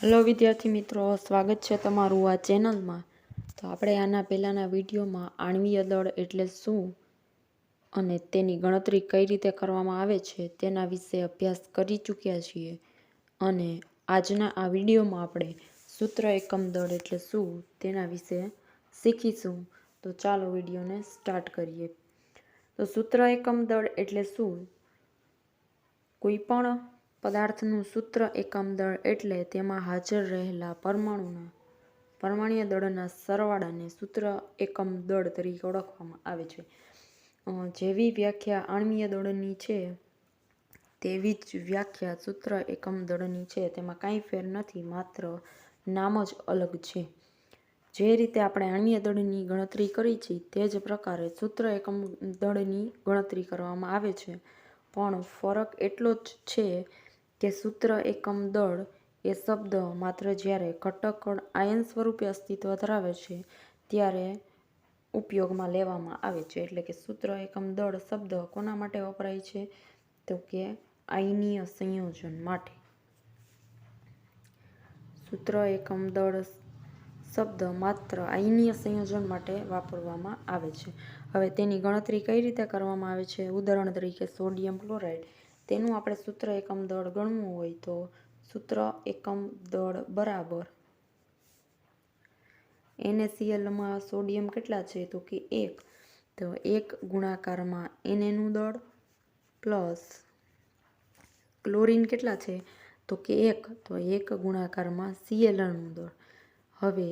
Hello વિદ્યાર્થી મિત્રો, સ્વાગત છે તમારું આ ચેનલમાં. તો આપણે આના પહેલાંના વિડીયોમાં આણવીય દળ એટલે શું અને તેની ગણતરી કઈ રીતે કરવામાં આવે છે તેના વિશે અભ્યાસ કરી ચૂક્યા છીએ. અને આજના આ વિડીયોમાં આપણે સૂત્ર એકમ દળ એટલે શું તેના વિશે શીખીશું. તો ચાલો વિડીયોને સ્ટાર્ટ કરીએ. તો સૂત્ર એકમ દળ એટલે શું? કોઈ પણ પદાર્થનું સૂત્ર એકમ દળ એટલે તેમાં હાજર રહેલા પરમાણુના, પરમાણીય દળના સરવાળાને સૂત્ર એકમ દળ તરીકે ઓળખવામાં આવે છે. જેવી વ્યાખ્યા આણ્વીય દળની છે, તેવી જ વ્યાખ્યા સૂત્ર એકમ દળની છે. તેમાં કાંઈ ફેર નથી, માત્ર નામ જ અલગ છે. જે રીતે આપણે આણ્વીય દળની ગણતરી કરી છે, તે જ પ્રકારે સૂત્ર એકમ દળની ગણતરી કરવામાં આવે છે. પણ ફરક એટલો જ છે કે સૂત્ર એકમ દળ એ શબ્દ માત્ર જ્યારે ઘટક આયન સ્વરૂપે અસ્તિત્વ ધરાવે છે, ત્યારે ઉપયોગમાં લેવામાં આવે છે. એટલે કે સૂત્ર એકમ દળ શબ્દ કોના માટે વપરાય છે? તો કે આયનીય સંયોજન માટે. સૂત્ર એકમ દળ શબ્દ માત્ર આયનીય સંયોજન માટે વાપરવામાં આવે છે. હવે તેની ગણતરી કઈ રીતે કરવામાં આવે છે? ઉદાહરણ તરીકે સોડિયમ ક્લોરાઇડ. તેનું આપણે સૂત્ર એકમ દળ ગણવું હોય તો સૂત્ર એકમ દળ બરાબર. એનએસીએલમાં સોડિયમ કેટલા છે તો કે એક. તો એક ગુણાકારમાં એનએનું દળ પ્લસ ક્લોરિન કેટલા છે તો કે એક. તો એક ગુણાકારમાં સીએલનું દળ. હવે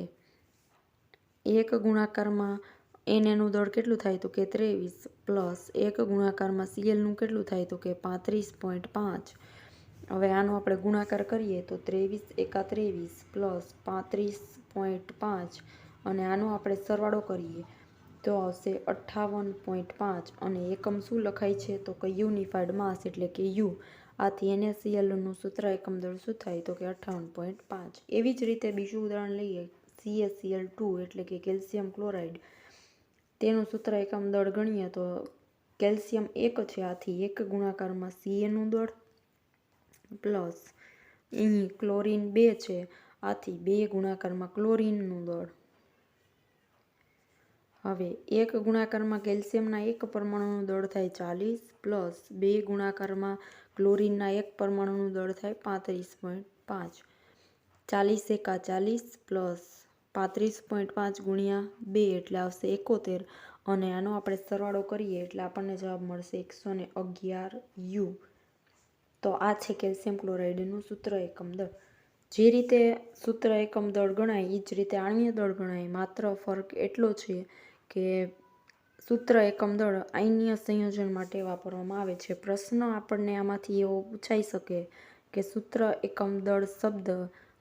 એક ગુણાકારમાં એનએનું દળ કેટલું થાય તો કે ત્રેવીસ પ્લસ એક ગુણાકારમાં સીએલનું કેટલું થાય તો કે પાંત્રીસ પોઈન્ટ પાંચ. હવે આનો આપણે ગુણાકાર કરીએ તો ત્રેવીસ એકા ત્રેવીસ પ્લસ પાંત્રીસ પોઈન્ટ પાંચ અને આનો આપણે સરવાળો કરીએ તો આવશે અઠ્ઠાવન પોઈન્ટ પાંચ અને એકમ શું લખાય છે તો કે યુનિફાઈડ માસ એટલે કે યુ. આથી એનએસીએલનું સૂત્ર એકમ દળ શું થાય તો કે અઠ્ઠાવન પોઈન્ટ પાંચ. એવી જ રીતે બીજું ઉદાહરણ લઈએ સીએસીએલ ટુ એટલે કે કેલ્શિયમ ક્લોરાઇડ. તેનું સૂત્ર એકમ દળ ગણીએ તો કેલ્શિયમ એક છે, આથી એક ગુણાકારમાં સીએનું દળ પ્લસ અહીં ક્લોરીન બે છે, આથી બે ગુણાકારમાં ક્લોરીનનું દળ. હવે એક ગુણાકારમાં કેલ્શિયમના એક પરમાણુનું દળ થાય ચાલીસ પ્લસ બે ગુણાકારમાં ક્લોરીનના એક પરમાણુનું દળ થાય પાંત્રીસ પોઈન્ટ પાંચ. ચાલીસ એકા ચાલીસ પ્લસ પાંત્રીસ પોઈન્ટ પાંચ ગુણ્યા બે એટલે આવશે એકોતેર. અને આનો આપણે સરવાળો કરીએ એટલે આપણને જવાબ મળશે એકસો ને અગિયાર યુ. તો આ છે કેલ્શિયમ ક્લોરાઇડનું સૂત્ર એકમ દળ. જે રીતે સૂત્ર એકમ દળ ગણાય એ જ રીતે આણ્વીય દળ ગણાય. માત્ર ફરક એટલો છે કે સૂત્ર એકમ દળ આયનીય સંયોજન માટે વાપરવામાં આવે છે. પ્રશ્ન આપણને આમાંથી એવો પૂછાઈ શકે કે સૂત્ર એકમ દળ શબ્દ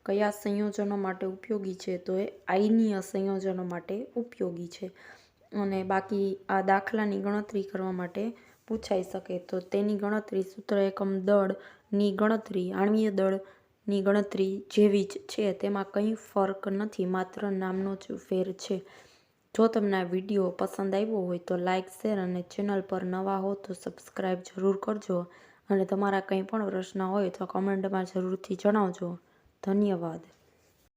કયા સંયોજનો માટે ઉપયોગી છે તો એ આયનીય સંયોજનો માટે ઉપયોગી છે. અને બાકી આ દાખલાની ગણતરી કરવા માટે પૂછાઈ શકે તો તેની ગણતરી સૂત્ર એકમ દળની ગણતરી, આણ્વીય દળની ગણતરી જેવી જ છે. તેમાં કંઈ ફરક નથી, માત્ર નામનો જ ફેર છે. જો તમને આ વીડિયો પસંદ આવ્યો હોય તો લાઇક શેર અને ચેનલ પર નવા હો તો સબસ્ક્રાઈબ જરૂર કરજો. અને તમારા કંઈ પણ પ્રશ્ન હોય તો કમેન્ટમાં જરૂરથી જણાવજો. ધન્યવાદ